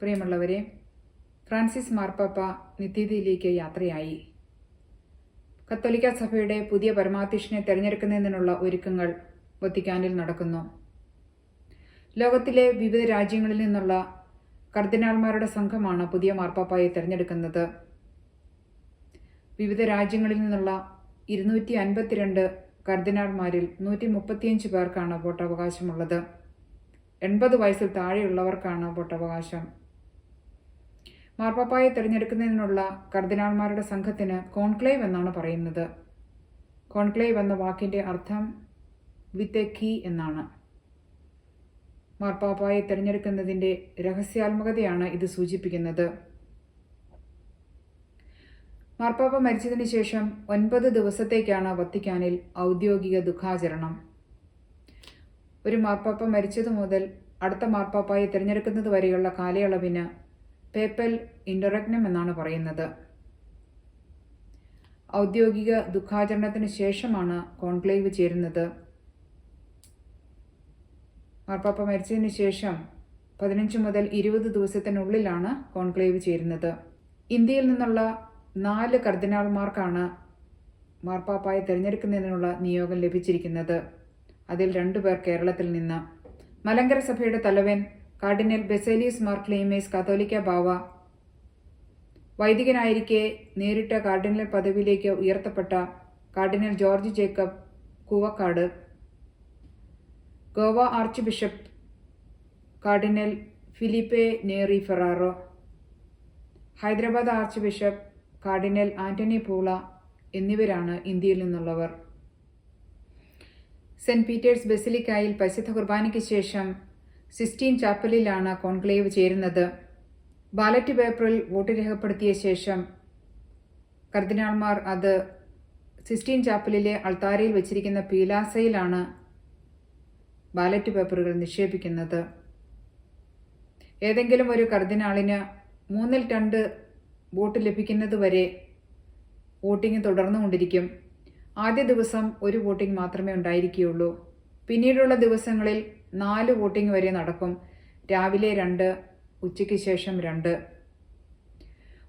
പ്രിയമുള്ളവരെ ഫ്രാൻസിസ് മാർപ്പാപ്പ നിത്യതയിലേക്ക് യാത്രയായി. കത്തോലിക്ക സഭയുടെ പുതിയ പരമാധ്യക്ഷനെ തെരഞ്ഞെടുക്കുന്നതിനുള്ള ഒരുക്കങ്ങൾ വത്തിക്കാനിൽ നടക്കുന്നു. ലോകത്തിലെ വിവിധ രാജ്യങ്ങളിൽ നിന്നുള്ള കർദിനാൾമാരുടെ സംഘമാണ് പുതിയ മാർപ്പാപ്പായെ തിരഞ്ഞെടുക്കുന്നത്. വിവിധ രാജ്യങ്ങളിൽ നിന്നുള്ള ഇരുന്നൂറ്റി അൻപത്തിരണ്ട് കർദിനാൾമാരിൽ നൂറ്റി മുപ്പത്തിയഞ്ച് പേർക്കാണ് വോട്ടവകാശമുള്ളത്. എൺപത് വയസ്സിൽ താഴെയുള്ളവർക്കാണ് വോട്ടവകാശം. മാർപ്പാപ്പായെ തിരഞ്ഞെടുക്കുന്നതിനുള്ള കർദിനാൾമാരുടെ സംഘത്തിന് കോൺക്ലേവ് എന്നാണ് പറയുന്നത്. കോൺക്ലേവ് എന്ന വാക്കിന്റെ അർത്ഥം വിത്ത് എ കീ എന്നാണ്. മാർപ്പാപ്പായെ തിരഞ്ഞെടുക്കുന്നതിന്റെ രഹസ്യാത്മകതയാണ് ഇത് സൂചിപ്പിക്കുന്നത്. മാർപ്പാപ്പ മരിച്ചതിന് ശേഷം ഒൻപത് ദിവസത്തേക്കാണ് വത്തിക്കാനിൽ ഔദ്യോഗിക ദുഃഖാചരണം. ഒരു മാർപ്പാപ്പ മരിച്ചതു മുതൽ അടുത്ത മാർപ്പാപ്പായെ തിരഞ്ഞെടുക്കുന്നത് വരെയുള്ള കാലയളവിന് പേപ്പൽ ഇൻഡറഗ്നം എന്നാണ് പറയുന്നത്. ഔദ്യോഗിക ദുഃഖാചരണത്തിന് ശേഷമാണ് കോൺക്ലേവ് ചേരുന്നത്. മാർപ്പാപ്പ മരിച്ചതിന് ശേഷം പതിനഞ്ച് മുതൽ ഇരുപത് ദിവസത്തിനുള്ളിലാണ് കോൺക്ലേവ് ചേരുന്നത്. ഇന്ത്യയിൽ നിന്നുള്ള നാല് കർദിനാൾമാർക്കാണ് മാർപ്പാപ്പായെ തിരഞ്ഞെടുക്കുന്നതിനുള്ള നിയോഗം ലഭിച്ചിരിക്കുന്നത്. അതിൽ രണ്ടുപേർ കേരളത്തിൽ നിന്ന്. മലങ്കര സഭയുടെ തലവൻ കാർഡിനൽ ബെസേലിയസ് മാർ ക്ലീമേസ് കാത്തോലിക്ക ബാവ. വൈദികനായിരിക്കെ നേരിട്ട കാർഡിനൽ പദവിയിലേക്ക് ഉയർത്തപ്പെട്ട cardinal George Jacob Koovakad. Goa archbishop cardinal Filipe Neri Ferrao. Hyderabad archbishop cardinal Anthony Poola എന്നിവരാണ് ഇന്ത്യയിൽ നിന്നുള്ളവർ. സെന്റ് പീറ്റേഴ്സ് ബെസിലിക്കായിൽ പരിശുദ്ധ കുർബാനയ്ക്ക് ശേഷം സിസ്റ്റീൻ ചാപ്പലിലാണ് കോൺക്ലേവ് ചേരുന്നത്. ബാലറ്റ് പേപ്പറിൽ വോട്ട് രേഖപ്പെടുത്തിയ ശേഷം കർദിനാൾമാർ അത് സിസ്റ്റീൻ ചാപ്പലിലെ അൾത്താരയിൽ വെച്ചിരിക്കുന്ന പീലാസയിലാണ് ബാലറ്റ് പേപ്പറുകൾ നിക്ഷേപിക്കുന്നത്. ഏതെങ്കിലും ഒരു കർദിനാളിന് മൂന്നിൽ രണ്ട് വോട്ട് ലഭിക്കുന്നതുവരെ വോട്ടിംഗ് തുടർന്നുകൊണ്ടിരിക്കും. ആദ്യ ദിവസം ഒരു വോട്ടിംഗ് മാത്രമേ ഉണ്ടായിരിക്കുകയുള്ളൂ. പിന്നീടുള്ള ദിവസങ്ങളിൽ നാല് വോട്ടിംഗ് വരെ നടക്കും. രാവിലെ രണ്ട് ഉച്ചയ്ക്ക് ശേഷം രണ്ട്.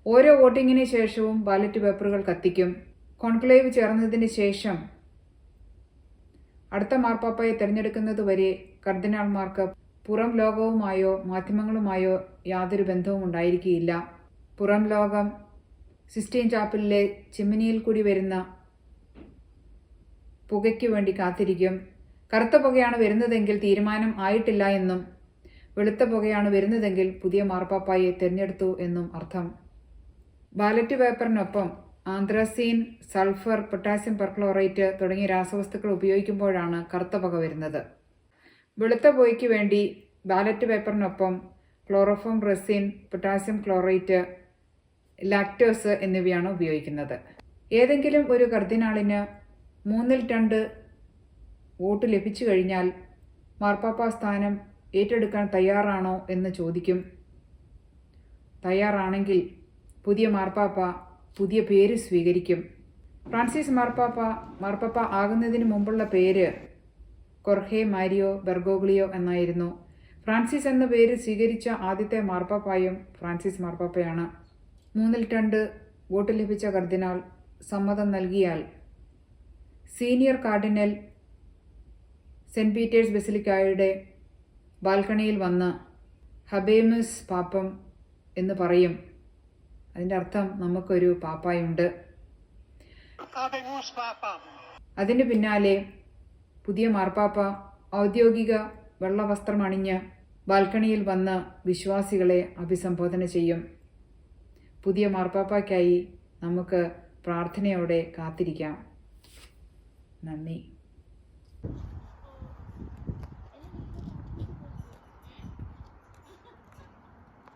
ഓരോ വോട്ടിങ്ങിന് ശേഷവും ബാലറ്റ് പേപ്പറുകൾ കത്തിക്കും. കോൺക്ലേവ് ചേർന്നതിന് ശേഷം അടുത്ത മാർപ്പാപ്പയെ തിരഞ്ഞെടുക്കുന്നതുവരെ കർദിനാൾമാർക്ക് പുറം ലോകവുമായോ മാധ്യമങ്ങളുമായോ യാതൊരു ബന്ധവും ഉണ്ടായിരിക്കുകയില്ല. പുറം ലോകം സിസ്റ്റീൻ ചാപ്പലിലെ ചിമ്മിനിയിൽ കൂടി വരുന്ന പുകയ്ക്ക് വേണ്ടി കാത്തിരിക്കും. കറുത്ത പുകയാണ് വരുന്നതെങ്കിൽ തീരുമാനം ആയിട്ടില്ല എന്നും വെളുത്ത പുകയാണ് വരുന്നതെങ്കിൽ പുതിയ മാർപ്പാപ്പായെ തിരഞ്ഞെടുത്തു എന്നും അർത്ഥം. ബാലറ്റ് പേപ്പറിനൊപ്പം ആന്ത്രസീൻ സൾഫർ പൊട്ടാസ്യം പെർക്ലോറേറ്റ് തുടങ്ങിയ രാസവസ്തുക്കൾ ഉപയോഗിക്കുമ്പോഴാണ് കറുത്ത പുക വരുന്നത്. വെളുത്ത പുകയ്ക്ക് വേണ്ടി ballot പേപ്പറിനൊപ്പം chloroform resin potassium chlorate lactose എന്നിവയാണ് ഉപയോഗിക്കുന്നത്. ഏതെങ്കിലും ഒരു കർദിനാളിന് മൂന്നിൽ രണ്ട് വോട്ട് ലഭിച്ചു കഴിഞ്ഞാൽ മാർപ്പാപ്പ സ്ഥാനം ഏറ്റെടുക്കാൻ തയ്യാറാണോ എന്ന് ചോദിക്കും. തയ്യാറാണെങ്കിൽ പുതിയ മാർപ്പാപ്പ പുതിയ പേര് സ്വീകരിക്കും. ഫ്രാൻസിസ് മാർപ്പാപ്പ മാർപ്പാപ്പ ആകുന്നതിന് മുമ്പുള്ള പേര് കൊർഹെ മാരിയോ ബെർഗോഗ്ലിയോ എന്നായിരുന്നു. ഫ്രാൻസിസ് എന്ന പേര് സ്വീകരിച്ച ആദ്യത്തെ മാർപ്പാപ്പായും ഫ്രാൻസിസ് മാർപ്പാപ്പയാണ്. മൂന്നിൽ രണ്ട് വോട്ട് ലഭിച്ച കർദിനാൾ സമ്മതം നൽകിയാൽ സീനിയർ കാർഡിനൽ സെന്റ് പീറ്റേഴ്സ് ബെസിലിക്കായുടെ ബാൽക്കണിയിൽ വന്ന ഹബേമസ് പാപ്പം എന്ന് പറയും. അതിന്റെ അർത്ഥം നമുക്കൊരു പാപ്പായുണ്ട്. അതിന് പിന്നാലെ പുതിയ മാർപ്പാപ്പ ഔദ്യോഗിക വെള്ളവസ്ത്രം അണിഞ്ഞ് ബാൽക്കണിയിൽ വന്ന് വിശ്വാസികളെ അഭിസംബോധന ചെയ്യും. പുതിയ മാർപ്പാപ്പയ്ക്കായി നമുക്ക് പ്രാർത്ഥനയോടെ കാത്തിരിക്കാം. നന്ദി.